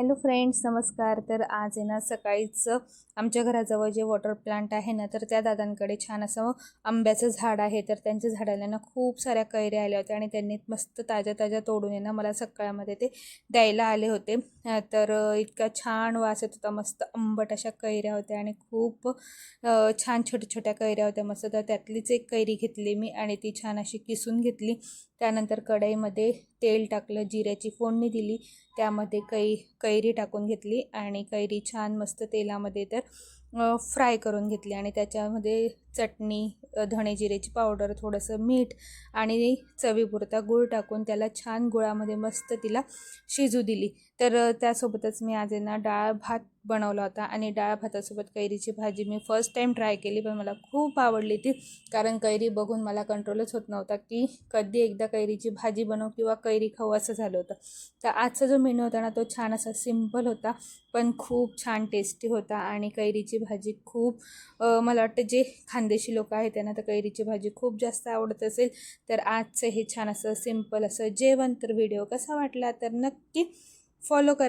Hello friends नमस्कार. तर आज आहे ना सकाळीच आमच्या घराजवळ जे वॉटर प्लांट आहे ना तर त्या दादांकडे छान असं आंब्याचं झाड आहे. तर त्यांच्या झाडाला ना खूप साऱ्या कैऱ्या आल्या होत्या आणि त्यांनी मस्त ताज्या ताज्या तोडून आहे ना मला सकाळमध्ये ते द्यायला आले होते. तर इतका छान वास येत होता. मस्त आंबट अशा कैऱ्या होत्या आणि खूप छान छोट्या छोट्या कैऱ्या होत्या. मस्त तर त्यातलीच एक कैरी घेतली मी आणि ती छान अशी किसून घेतली. त्यानंतर कढईमध्ये तेल टाकलं जिऱ्याची फोडणी दिली त्यामध्ये कै कैरी टाकून घेतली आणि कैरी छान मस्त तेलामध्ये तर फ्राय करून घेतली आणि त्याच्यामध्ये चटणी धणे जिरेची पावडर थोडंसं मीठ आणि चवीपुरता गूळ टाकून त्याला छान गुळामध्ये मस्त तिला शिजू दिली. तर त्यासोबतच मी आज यांना डाळ भात बनवला होता आणि डाळ भातासोबत कैरीची भाजी मी फर्स्ट टाईम ट्राय केली पण मला खूप आवडली ती. कारण कैरी बघून मला कंट्रोलच होत नव्हता की कधी एकदा कैरीची भाजी बनव किंवा कैरी खाऊ असं झालं होतं. तर आजचा जो मेनू होता ना तो छान असा सिंपल होता पण खूप छान टेस्टी होता आणि कैरीची भाजी खूप मला वाटतं जे खानदेशी लोक आहेत त्यांना तर कैरीची भाजी खूप जास्त आवडत असेल. तर आजचं हे छान असं सिंपल असं जेवण तर व्हिडिओ कसा वाटला तर नक्की फॉलो करा.